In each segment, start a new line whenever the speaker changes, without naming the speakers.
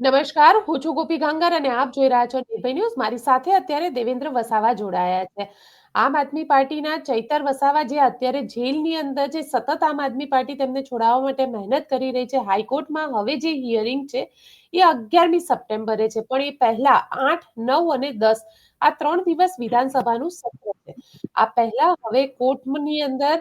નમસ્કાર, હું છું ગોપી ગાંગર અને આપ જોઈ રહ્યા છો નિર્ભય ન્યૂઝ. મારી સાથે અત્યારે દેવેન્દ્ર વસાવા જોડાયા છે. આમ આદમી પાર્ટીના ચૈતર વસાવા જે અત્યારે જેલની અંદર જે સતત આમ આદમી પાર્ટી તેમને છોડાવવા માટે મહેનત કરી રહી છે, હાઈકોર્ટમાં હવે જે હિયરિંગ છે એ અગિયારમી સપ્ટેમ્બરે છે. પણ એ પહેલા આઠ, નવ અને દસ આ ત્રણ દિવસ વિધાનસભાનું સત્ર આ પહેલા હવે કોર્ટની અંદર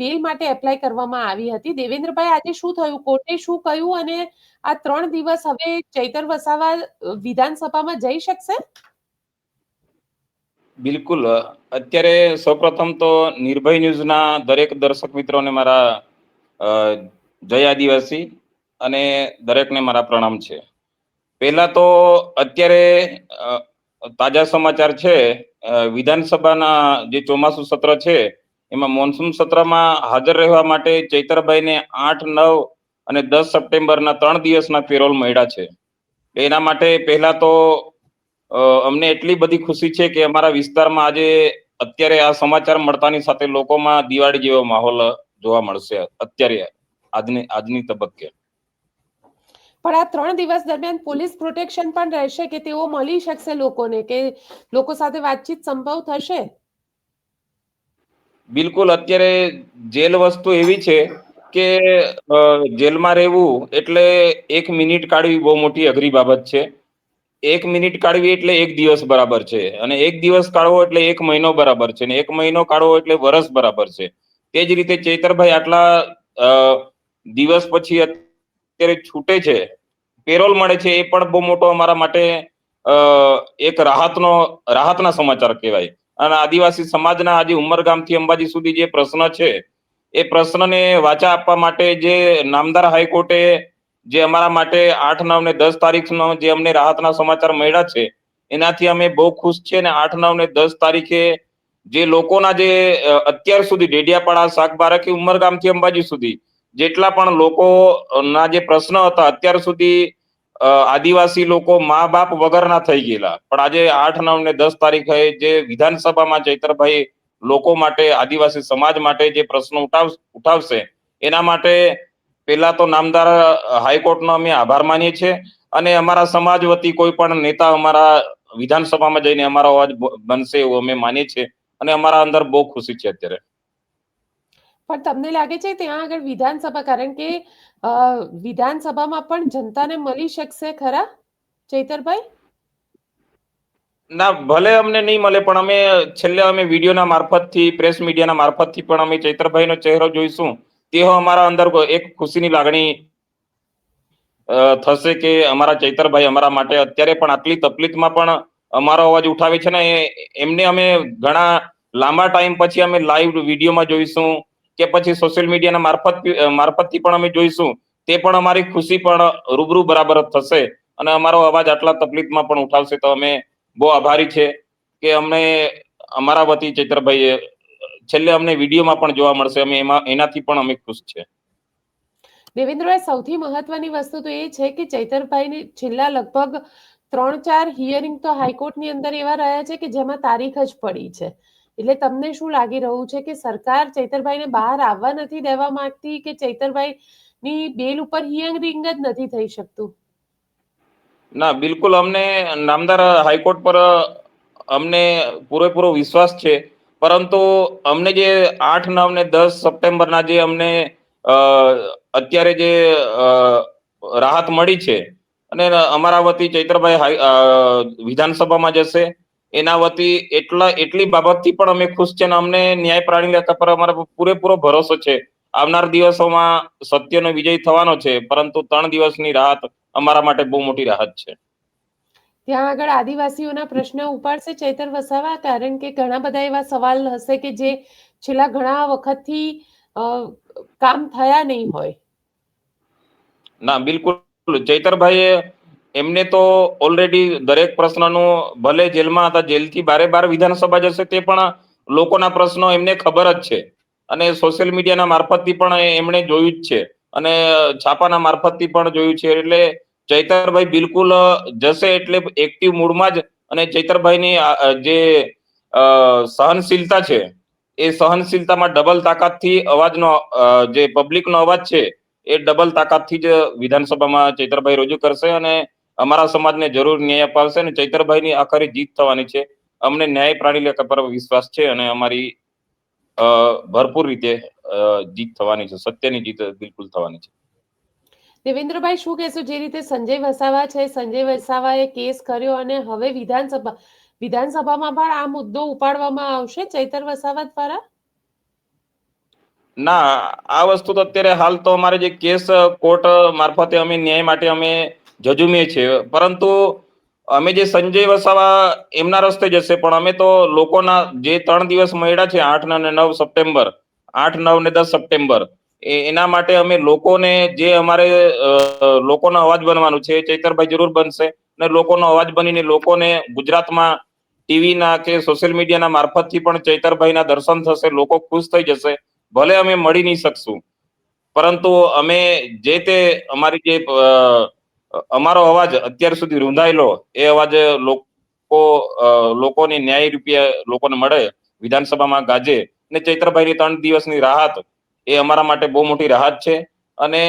બેલ માટે એપ્લાય કરવામાં આવી હતી. દેવેન્દ્રભાઈ, આજે શું થયું? કોર્ટે શું કહ્યું અને આ ત્રણ દિવસ હવે ચૈતર વસાવા વિધાનસભામાં જઈ શકશે?
બિલકુલ. અત્યારે સૌપ્રથમ તો નિર્ભય ન્યૂઝના દરેક દર્શક મિત્રોને મારા જય આદિવાસી અને દરેકને મારા પ્રણામ છે. પહેલા તો અત્યારે તાજા સમાચાર છે વિધાનસભાના જે ચોમાસું સત્ર છે, એમાં મોન્સૂન સત્રમાં હાજર રહેવા માટે ચૈતરભાઈને આઠ, નવ અને દસ સપ્ટેમ્બરના ત્રણ દિવસના પેરોલ મળ્યા છે. એના માટે પહેલા તો અમને એટલી બધી ખુશી છે કે અમારા વિસ્તારમાં આજે અત્યારે આ સમાચાર મળતાની સાથે લોકોમાં દિવાળી જેવો માહોલ જોવા મળશે અત્યારે આજની આજની તબક્કે.
પણ આ ત્રણ દિવસ દરમિયાન પોલીસ પ્રોટેક્શન પણ રહેશે કે તેઓ મળી શકશે લોકોને? કે લોકો સાથે વાતચીત સંભવ થશે?
બિલકુલ, અત્યારે જેલ વસ્તુ એવી છે કે જેલમાં રહેવું એટલે એક મિનિટ કાઢવી બહુ મોટી અઘરી બાબત છે. એક મિનિટ કાઢવી એટલે એક દિવસ બરાબર છે અને એક દિવસ કાઢવો એટલે એક મહિનો બરાબર છે અને એક મહિનો કાઢવો એટલે વર્ષ બરાબર છે. તે જ રીતે ચૈતરભાઈ, આટલા દિવસ પછી અત્યારે છૂટે છે. પેરોલ મળે છે એ પણ બહુ મોટો અમારા માટે એક રાહતનો, રાહતના સમાચાર કહેવાય. અને આદિવાસી સમાજના આજે ઉમરગામથી અંબાજી સુધી જે પ્રશ્ન છે, એ પ્રશ્નને વાચા આપવા માટે જે નામદાર હાઈકોર્ટે જે અમારા માટે આઠ, નવ ને દસ તારીખનો જે અમને રાહતના સમાચાર મળ્યા છે, એનાથી અમે બહુ ખુશ છીએ અને આઠ, નવ ને દસ તારીખે જે લોકોના જે અત્યાર સુધી ડેડિયાપાડા શાકબારા ઉમરગામથી અંબાજી સુધી જેટલા પણ લોકોના જે પ્રશ્ન હતા, અત્યાર સુધી આદિવાસી લોકો મા બાપ વગરના થઈ ગયેલા. પણ આજે આઠ, નવ ને દસ તારીખે જે વિધાનસભામાં ચૈતરભાઈ લોકો માટે, આદિવાસી સમાજ માટે જે પ્રશ્નો ઉઠાવ ઉઠાવશે, એના માટે પેલા તો નામદાર હાઈકોર્ટનો અમે આભાર માનીએ છીએ. અને અમારા સમાજ વતી કોઈ પણ નેતા અમારા વિધાનસભામાં જઈને અમારો અવાજ બનશે એવું અમે માનીએ છીએ. અને અમારા અંદર બહુ ખુશી છે અત્યારે.
પણ તમને લાગે છે ત્યાં આગળ વિધાનસભા? કારણ કે વિધાનસભામાં પણ જનતાને મળી શકશે ખરા, ચૈતરભાઈ?
ના, ભલે અમને નહીં મળે, પણ અમે છેલ્લે અમે વિડીયોના મારફતથી, પ્રેસ મીડિયાના મારફતથી પણ અમે ચૈતરભાઈનો ચહેરો જોઈશું. તે અમારા અંદર એક ખુશીની લાગણી થશે કે અમારા ચૈતરભાઈ અમારા માટે અત્યારે પણ આટલી તકલીફમાં પણ અમારો અવાજ ઉઠાવે છે ને એમને અમે ઘણા લાંબા ટાઈમ પછી અમે લાઈવ વિડીયોમાં જોઈશું. કે પછી સોશિયલ મીડિયાના મારફત મારફતથી પણ અમે જોઈશું, તે પણ અમારી ખુશી પણ રૂબરૂ બરાબર થશે. અને અમારો અવાજ આટલા તકલીફમાં પણ ઉઠાવશે તો અમે બહુ આભારી છે કે અમને, અમારા વતી ચૈતરભાઈ છેલ્લે અમને વિડીયોમાં પણ જોવા મળશે, અમે એમાં, એનાથી પણ અમે ખુશ છે.
દેવેન્દ્રભાઈ, સૌથી મહત્વની વસ્તુ તો એ છે કે ચૈતરભાઈની છેલ્લા લગભગ ત્રણ ચાર હિયરિંગ તો હાઈકોર્ટની અંદર એવા રહ્યા છે કે જેમાં તારીખ જ પડી છે. એટલે તમને શું લાગી રહ્યું છે કે સરકાર ચૈતરભાઈને બહાર આવવા નથી દેવા માંગતી કે ચૈતરભાઈ ની બેલ ઉપર હિયરિંગ જ નથી થઈ શકતું?
ના, બિલકુલ અમને નામદાર હાઈકોર્ટ પર અમને પૂરેપૂરો વિશ્વાસ છે. પરંતુ અમને જે આઠ, નવ ને દસ સપ્ટેમ્બરના જે અમને અત્યારે જે રાહત મળી છે અને અમારા વતી ચૈત્રભાઈ વિધાનસભામાં જશે. એના વતી એટલા એટલી બાબતથી પણ અમે ખુશ છે અને અમને ન્યાય પ્રાણી લેતા પર અમારો પૂરેપૂરો ભરોસો છે. આવનાર દિવસોમાં સત્યનો વિજય થવાનો છે પરંતુ ત્રણ દિવસની રાહત અમારા માટે બહુ મોટી રાહત છે.
ત્યાં આગળ આદિવાસીઓના પ્રશ્ન ઉપાડશે ચૈતર વસાવા કારણ કે ઘણા બધા એવા સવાલ હશે કે જે છેલ્લા ઘણા વખતથી કામ થયા નહીં હોય.
ના બિલકુલ. ચૈતરભાઈએ એમને તો ઓલરેડી દરેક પ્રશ્નનું ભલે જેલમાં હતા, જેલથી બારે બાર વિધાનસભા જશે તે પણ લોકોના પ્રશ્નો એમને ખબર જ છે. અને સોશિયલ મીડિયાના મારફતથી પણ એમણે જોયું જ છે. અને છાપાના મારફતથી પણ જોયું છે. એટલે ચૈતરભાઈ બિલકુલ જશે એટલે એક્ટિવ મૂડમાં જ અને ચૈતરભાઈની જે સહનશીલતા છે, એ સહનશીલતામાં ડબલ તાકાતથી અવાજનો જે પબ્લિકનો અવાજ છે, એ ડબલ તાકાતથી જ વિધાનસભામાં ચૈતરભાઈ રજૂ કરશે અને અમારા સમાજને જરૂર ન્યાય અપાવશે અને ચૈતરભાઈની આખરી જીત થવાની છે. અમને ન્યાય પ્રાણી પર વિશ્વાસ છે અને અમારી ભરપૂર રીતે જીત થવાની છે. સત્યની જીત બિલકુલ થવાની છે.
દેવેન્દ્રભાઈ શું કહેશો? જે રીતે સંજય વસાવા છે સંજય વસાવાએ કેસ કર્યો અને હવે વિધાનસભા વિધાનસભામાં પણ આ મુદ્દો ઉપાડવામાં આવશે ચૈતર વસાવા દ્વારા?
ના આ વસ્તુ તો અત્યારે હાલ તો અમારે જે કેસ કોર્ટ મારફતે અમે ન્યાય માટે અમે જજુમીએ છીએ. પરંતુ અમે જે સંજય વસાવા એમના રસ્તે જશે, પણ અમે તો લોકોના જે ત્રણ દિવસ મળ્યા છે, આઠ અને નવ સપ્ટેમ્બર, આઠ, નવ ને દસ સપ્ટેમ્બર એના માટે અમે લોકોને જે અમારે લોકોનો અવાજ બનવાનું છે ચૈતરભાઈ જરૂર બનશે અને લોકોનો અવાજ બનીને લોકોને ગુજરાતમાં ટીવીના કે સોશિયલ મીડિયાના મારફતથી પણ ચૈતરભાઈના દર્શન થશે, લોકો ખુશ થઈ જશે, ભલે અમે મળી નહીં શકશું. પરંતુ અમે જે તે અમારી જે અમારો અવાજ અત્યાર સુધી રૂંધાયેલો, એ અવાજ લોકો લોકોની ન્યાય રૂપિયા લોકોને મળે વિધાનસભામાં ગાજે ને ચૈત્રભાઈની ત્રણ દિવસની રાહત એ અમારા માટે બહુ મોટી રાહત છે. અને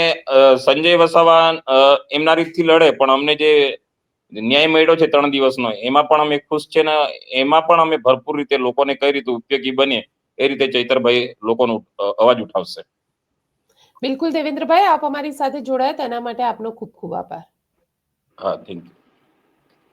સંજય વસાવા એમના રીતથી લડે, પણ અમને જે ન્યાય મળ્યો છે ત્રણ દિવસનો, એમાં પણ અમે ખુશ છે ને એમાં પણ અમે ભરપૂર રીતે લોકોને કઈ રીતે ઉપયોગી બને એ રીતે ચૈતરભાઈ લોકોનો અવાજ ઉઠાવશે.
બિલકુલ દેવેન્દ્રભાઈ, આપ અમારી સાથે જોડાયા, તેના માટે આપનો ખૂબ ખૂબ આભાર.
Uh, I think